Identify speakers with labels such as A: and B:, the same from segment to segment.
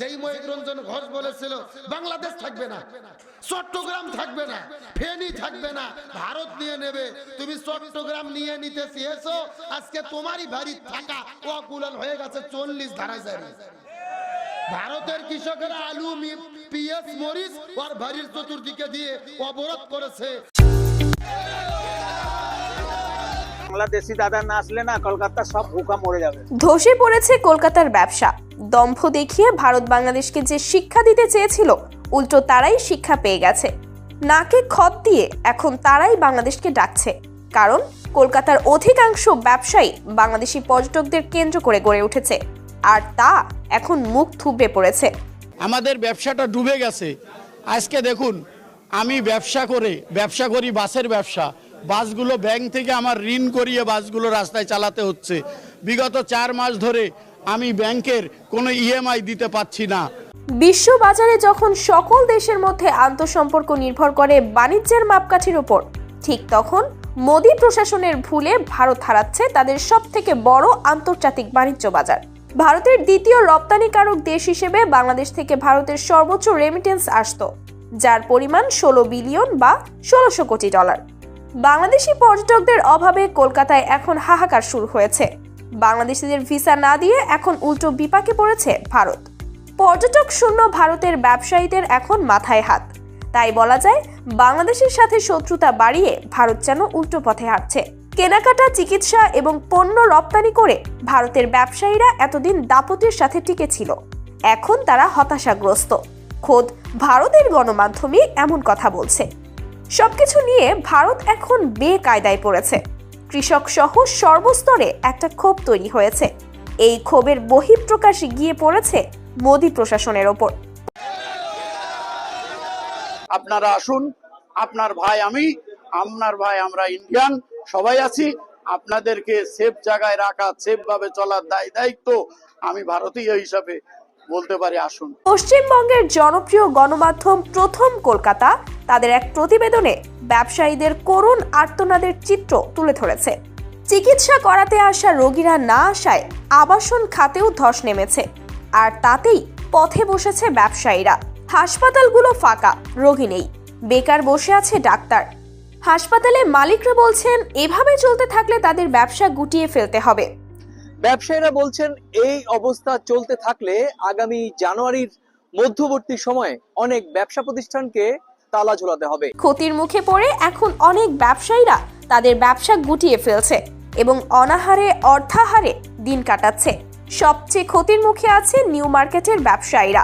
A: যেই মহিরঞ্জন ঘোষ বলেছিল, বাংলাদেশ থাকবে না, চট্টগ্রাম থাকবে না, ফেনী থাকবে না, ভারত নিয়ে নেবে। তুমি চট্টগ্রাম নিয়ে নিতে চেয়েছো, আজকে তোমারই বাড়ি থাকা অকুলন হয়ে গেছে চল্লিশ ধারা জারি। ভারতের কৃষকেরা আলু পিঁয়াজ, মরিচ আর বাড়ির চতুর্দিকে দিয়ে অবরোধ করেছে।
B: বাংলাদেশি দাদা না আসলে না কলকাতা সব ভুকা মরে যাবে।
C: ধসে পড়েছে কলকাতার ব্যবসা। দম্ভ দেখিয়ে ভারত বাংলাদেশকে যে শিক্ষা দিতে চেয়েছিল উল্টো তারাই শিক্ষা পেয়ে গেছে। নাকে খত দিয়ে এখন তারাই বাংলাদেশকে ডাকছে। কারণ কলকাতার অধিকাংশ ব্যবসায়ী বাংলাদেশি পর্যটকদের কেন্দ্র করে গড়ে উঠেছে। আর তা এখন মুখ থুবড়ে পড়েছে।
D: আমাদের ব্যবসাটা ডুবে গেছে। আজকে দেখুন আমি ব্যবসা করে ব্যবসা করি বাসের ব্যবসা। বাসগুলো ব্যাংক থেকে আমার ঋণ করিয়ে বাসগুলো রাস্তায় চালাতে হচ্ছে। বিগত চার মাস ধরে আমি ব্যাংকের কোনো ইএমআই দিতে পারছি না।
C: বিশ্ব বাজারে যখন সকল দেশের মধ্যে আন্তঃসম্পর্ক নির্ভর করে বাণিজ্যের মাপকাঠির উপর, ঠিক তখন মোদী প্রশাসনের ভুলে ভারত হারাচ্ছে তাদের সব থেকে বড় আন্তর্জাতিক বাণিজ্য বাজার। ভারতের দ্বিতীয় রপ্তানিকারক দেশ হিসেবে বাংলাদেশ থেকে ভারতের সর্বোচ্চ রেমিটেন্স আসতো, যার পরিমাণ ষোলো বিলিয়ন বা ষোলোশো কোটি ডলার বাংলাদেশি পর্যটকদের অভাবে কলকাতায় এখন হাহাকার শুরু হয়েছে। বাংলাদেশিদের ভিসা না দিয়ে এখন উল্টো বিপাকে পড়েছে ভারত। পর্যটক শূন্য ভারতের ব্যবসায়ীদের এখন মাথায় হাত। তাই বলা যায়, বাংলাদেশের সাথে শত্রুতা বাড়িয়ে ভারত যেন উল্টো পথে হাঁটছে। কেনাকাটা, চিকিৎসা এবং পণ্য রপ্তানি করে ভারতের ব্যবসায়ীরা এতদিন দাপটের সাথে টিকে ছিল। এখন তারা হতাশাগ্রস্ত। খোদ ভারতের গণমাধ্যমে এমন কথা বলছে। সবকিছু নিয়ে ভারত এখন বেকায়দায় পড়েছে। কৃষক সহ সর্বস্তরে একটা ক্ষোভ তৈরি হয়েছে। এই ক্ষোভের বহিঃপ্রকাশ গিয়ে পড়েছে মোদী প্রশাসনের ওপর।
D: আপনারা আসুন, আপনার ভাই আমি, আপনার ভাই আমরা ইন্ডিয়ান সবাই আছি। আপনাদেরকে সেফ জায়গায় রাখা সেফ ভাবে চলার দায় দায়িত্ব আমি ভারতীয় হিসাবে বলতে পারি, আসুন।
C: পশ্চিমবঙ্গের জনপ্রিয় গণমাধ্যম প্রথম কলকাতা, তাদের এক প্রতিবেদনে ব্যবসায়ীদের করুণ আর্তনাদের চিত্র তুলে ধরেছে। চিকিৎসা করাতে আসা রোগীরা না আসায় আবাসন খাতেও ধস নেমেছে, আর তাতেই পথে বসেছে ব্যবসায়ীরা। হাসপাতালগুলো ফাঁকা, রোগী নেই। বেকার বসে আছে ডাক্তার। হাসপাতালে মালিকরা বলছেন, এভাবে চলতে থাকলে তাদের ব্যবসা গুটিয়ে ফেলতে হবে।
B: ব্যবসায়ীরা বলছেন, এই অবস্থা চলতে থাকলে আগামী জানুয়ারির মধ্যবর্তী সময়ে অনেক ব্যবসা প্রতিষ্ঠানকে তালা ঝোলাতে হবে।
C: ক্ষতির মুখে পড়ে এখন অনেক ব্যবসায়ীরা তাদের ব্যবসা গুটিয়ে ফেলছে এবং অনাহারে, অর্থাহারে দিন কাটাচ্ছে। সবচেয়ে ক্ষতির মুখে আছে নিউ মার্কেটের ব্যবসায়ীরা।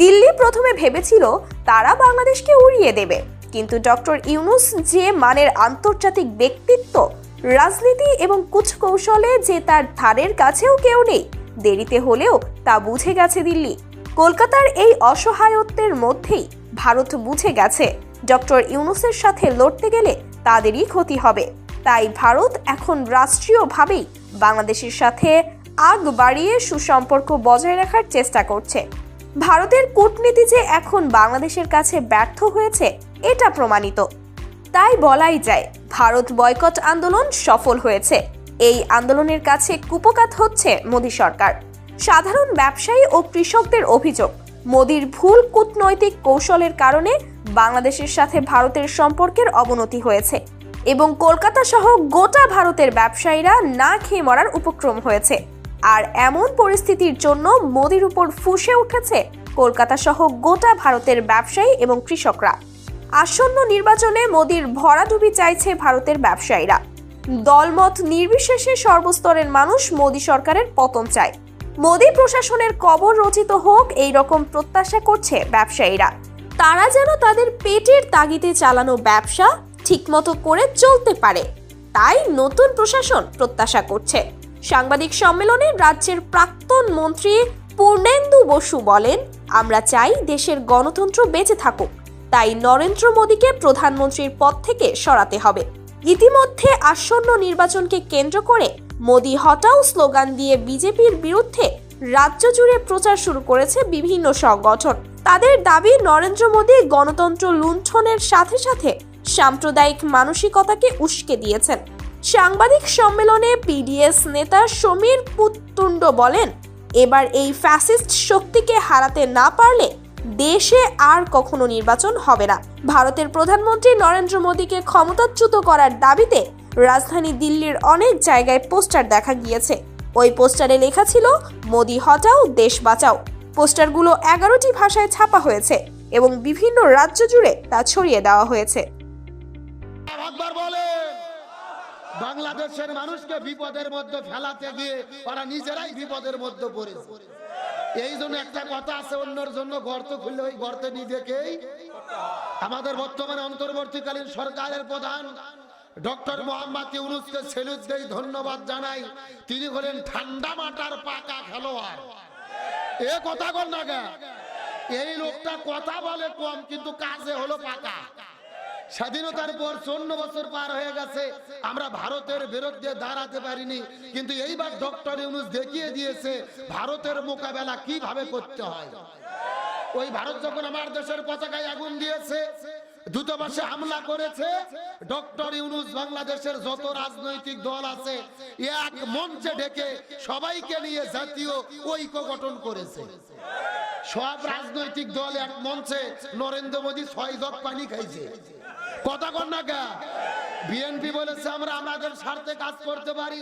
C: দিল্লি প্রথমে ভেবেছিল তারা বাংলাদেশকে উড়িয়ে দেবে, কিন্তু ডক্টর ইউনুস যে মানের আন্তর্জাতিক ব্যক্তিত্ব রাজনীতি এবং কুচকৌশলে যে তার ধারের কাছেও কেউ নেই। দেরিতে হলেও তা বুঝে গেছে দিল্লি। কলকাতার এই অসহায়ত্বের মধ্যেই ভারত বুঝে গেছে। ডক্টর ইউনুসের সাথে লড়তে গেলে তাদেরই ক্ষতি হবে। তাই ভারত এখন রাষ্ট্রীয়ভাবেই বাংলাদেশের সাথে আগ বাড়িয়ে সুসম্পর্ক বজায় রাখার চেষ্টা করছে। ভারতের কূটনীতি যে এখন বাংলাদেশের কাছে ব্যর্থ হয়েছে, এটা প্রমাণিত। তাই বলাই যায়, ভারত বয়কট আন্দোলন সফল হয়েছে। এই আন্দোলনের কাছে কুপকাত হচ্ছে মোদী সরকার। সাধারণ ব্যবসায়ী ও কৃষকদের অভিযোগ, মোদির ভুল কূটনৈতিক কৌশলের কারণে বাংলাদেশের সাথে ভারতের সম্পর্কের অবনতি হয়েছে এবং কলকাতা সহ গোটা ভারতের ব্যবসায়ীরা না খেয়ে মরার উপক্রম হয়েছে। আর এমন পরিস্থিতির জন্য মোদির উপর ফুঁসে উঠেছে কলকাতা সহ গোটা ভারতের ব্যবসায়ী এবং কৃষকরা। আসন্ন নির্বাচনে মোদির ভরাডুবি চাইছে ভারতের ব্যবসায়ীরা। দলমত নির্বিশেষে সর্বস্তরের মানুষ মোদী সরকারের পতন চায়। মোদি প্রশাসনের কবর রচিত হোক এই রকম প্রত্যাশা করছে ব্যবসায়ীরা। তারা যেন তাদের পেটের তাগিদে চালানো ব্যবসা ঠিকমতো করে চলতে পারে। তাই নতুন প্রশাসন প্রত্যাশা করছে। সাংবাদিক সম্মেলনে রাজ্যের প্রাক্তন মন্ত্রী পূর্ণেন্দু বসু বলেন, আমরা চাই দেশের গণতন্ত্র বেঁচে থাকুক। তাই নরেন্দ্র মোদীকে প্রধানমন্ত্রীর পদ থেকে সরাতে হবে। ইতিমধ্যে আসন্ন নির্বাচনকে কেন্দ্র করে মোদী হটাও স্লোগান দিয়ে বিজেপির বিরুদ্ধে রাজ্য জুড়ে প্রচার শুরু করেছে বিভিন্ন সংগঠন। তাদের দাবি, নরেন্দ্র মোদী গণতন্ত্র লুণ্ঠনের সাথে সাথে সাম্প্রদায়িক মানসিকতাকে উস্কে দিয়েছেন। সাংবাদিক সম্মেলনে পিডিএস নেতা সমীর পুত্তুণ্ড বলেন, এবার এই ফ্যাসিস্ট শক্তিকে হারাতে না পারলে দেশে আর কখনো নির্বাচন হবে না। ভারতের প্রধানমন্ত্রী নরেন্দ্র মোদীকে ক্ষমতাচ্যুত করার দাবিতে রাজধানী দিল্লির অনেক জায়গায় পোস্টার দেখা গিয়েছে। ওই পোস্টারে লেখা ছিল, মোদি হটাও, দেশ বাঁচাও। পোস্টারগুলো এগারোটি ভাষায় ছাপা হয়েছে এবং বিভিন্ন রাজ্য জুড়ে তা ছড়িয়ে দেওয়া হয়েছে।
A: বাংলাদেশের মানুষকে বিপদের মধ্যে ফেলাতে গিয়ে ওরা নিজেরাই বিপদের মধ্যে পড়েছে। এই জন্য একটা কথা আছে, অন্যের জন্য গর্ত খুললে ওই গর্তে নিজেকেই আমাদের বর্তমানে অন্তর্বর্তীকালীন সরকারের প্রধান ডক্টর মোহাম্মদ ইউনুসকে সেলুট দেই ধন্যবাদ জানাই। তিনি হলেন ঠান্ডা মাটার পাকা খেলোয়াড়। এ কথা কর না। এই লোকটা কথা বলে কম, কিন্তু কাজে হলো পাকা। স্বাধীনতার পর চন্ন বছর পার হয়ে গেছে। আমরা ভারতের বিরুদ্ধে দাঁড়াতে পারিনি, কিন্তু এইবার ডক্টর ইউনুস দেখিয়ে দিয়েছে ভারতের মোকাবেলা কীভাবে করতে হয়। ওই ভারত যখন আমার দেশের পতাকায় আগুন দিয়েছে, দূতাবাসে হামলা করেছে, ডক্টর ইউনুস বাংলাদেশের যত রাজনৈতিক দল আছে, এক মঞ্চে ডেকে সবাইকে নিয়ে জাতীয় ঐক্য গঠন করেছে। সব রাজনৈতিক দল এক মঞ্চে নরেন্দ্র মোদী ছয় জগ পানি খাইছে। কথা কর না কা? বিএনপি বলেছে আমরা আমাদের স্বার্থে কাজ করতে পারি।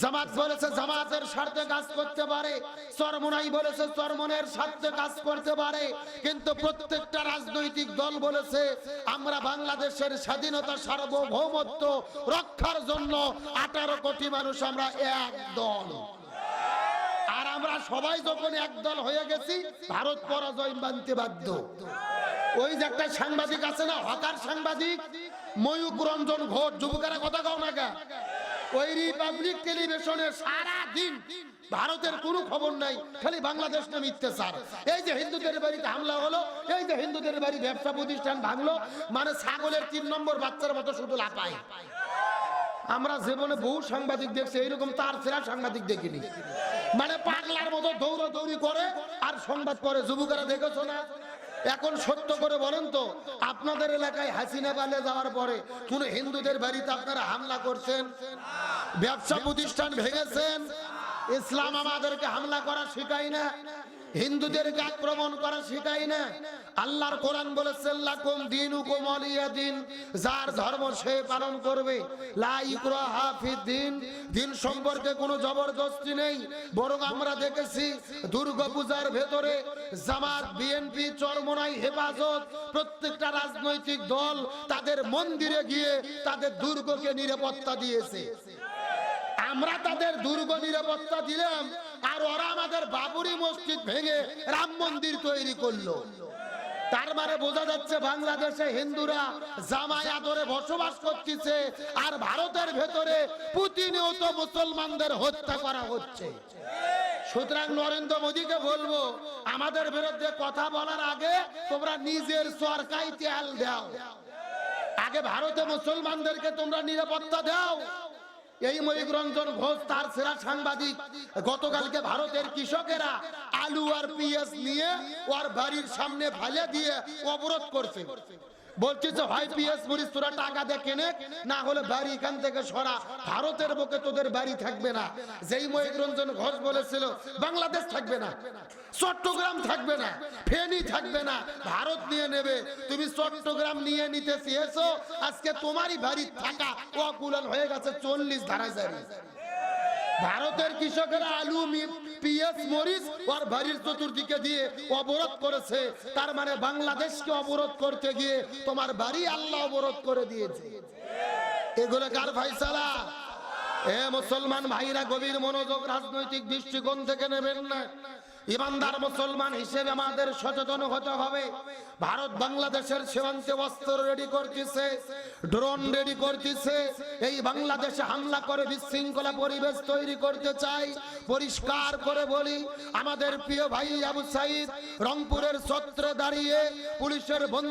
A: জামাত বলেছে জামাতের স্বার্থে কাজ করতে পারে। চরমনাই বলেছে চরমনের স্বার্থে কাজ করতে পারে। কিন্তু প্রত্যেকটা রাজনৈতিক দল বলেছে, আমরা বাংলাদেশের স্বাধীনতা, সার্বভৌমত্ব রক্ষার জন্য আঠারো কোটি মানুষ আমরা এক দল। আর আমরা সবাই যখন একদল হয়ে গেছি, ভারত পরাজয় মানতে বাধ্য। ওই যে একটা সাংবাদিক আছে না, হকার সাংবাদিক ময়ূক রঞ্জন ঘোষ, যুবকেরা কথা কও না ওই রিপাবলিক টেলিভিশনে সারা দিন ভারতের কোনো খবর নাই, খালি বাংলাদেশ না মিথ্যে স্যার এই যে হিন্দুদের বাড়িতে হামলা হলো, এই যে হিন্দুদের বাড়ি ব্যবসা প্রতিষ্ঠান ভাঙলো মানে ছাগলের তিন নম্বর বাচ্চার মতো শুধু লাপায় আমরা জীবনে বহু সাংবাদিক দেখছি, এইরকম তার সেরা সাংবাদিক দেখিনি। মানে পাগলার মতো দৌড়াদৌড়ি করে আর সংবাদ করে যুবকেরা দেখেছ না? এখন সত্য করে বলেন তো, আপনাদের এলাকায় হাসিনা বালে যাওয়ার পরে কোন হিন্দুদের বাড়িতে আপনারা হামলা করছেন? ব্যবসা প্রতিষ্ঠান ভেঙেছেন? ইসলাম আমাদেরকে হামলা করা শেখায় না, হিন্দুদেরকে আক্রমণ করা শেখায় না। আল্লাহর কোরআন বলেছে যার ধর্ম সে পালন করবে। দিন সম্পর্কে কোনো জবরদস্তি নেই। বরং আমরা দেখেছি, দুর্গাপূজার ভেতরে জামাত বিএনপি চরমনাই, হেফাজত, প্রত্যেকটা রাজনৈতিক দল তাদের মন্দিরে গিয়ে তাদের দুর্গকে নিরাপত্তা দিয়েছে। আমরা তাদের দুর্গ নিরাপত্তা দিলাম, আর ওরা আমাদের বাবুরি মসজিদ ভেঙে রাম মন্দির তৈরি করল। তার মানে বোঝা যাচ্ছে বাংলাদেশে হিন্দুরা জামাই আদরে বসবাস করতেছে, আর ভারতের ভেতরে প্রতিনিয়ত মুসলমানদের হত্যা করা হচ্ছে। সুতরাং নরেন্দ্র মোদীকে বলব, আমাদের বিরুদ্ধে কথা বলার আগে তোমরা নিজের সরকারি তেল দাও। আগে ভারতে মুসলমানদেরকে তোমরা নিরাপত্তা দাও এই মহিগ্রঞ্জন ঘোষ তার সেরা সাংবাদিক। গতকালকে ভারতের কৃষকেরা আলু আর পিএস নিয়ে ওর বাড়ির সামনে ফেলে দিয়ে অবরোধ করছে। বাংলাদেশ থাকবে না, চট্টগ্রাম থাকবে না, ফেনী থাকবে না, ভারত নিয়ে নেবে। তুমি চট্টগ্রাম নিয়ে নিতে চেয়েছো, আজকে তোমারই বাড়ি থাকা অকুলন হয়ে গেছে চল্লিশ ধারা জারি ভারতের কৃষকেরা আলু পিএস মরিচ আর ভারির চতুর্দিকে দিয়ে অবরোধ করেছে। তার মানে বাংলাদেশকে অবরোধ করতে গিয়ে তোমার বাড়ি আল্লাহ অবরোধ করে দিয়েছে। এগুলো কার ফাইসালা এ মুসলমান ভাইরা গভীর মনোযোগ, রাজনৈতিক দৃষ্টিকোণ থেকে নেবেন না। ইমানদার মুসলমান হিসেবে আমাদের সচেতন হতে হবে। ভারত বাংলাদেশের সীমান্তে অস্ত্র রেডি করতেছে, ড্রোন রেডি করতেছে। এই বাংলাদেশে হামলা করে বিশৃঙ্খলা পরিবেশ তৈরি করতে চাই। পরিষ্কার করে বলি, আমাদের প্রিয় ভাই আবু সাইদ রংপুরের সত্রে দাঁড়িয়ে পুলিশের বন্ধু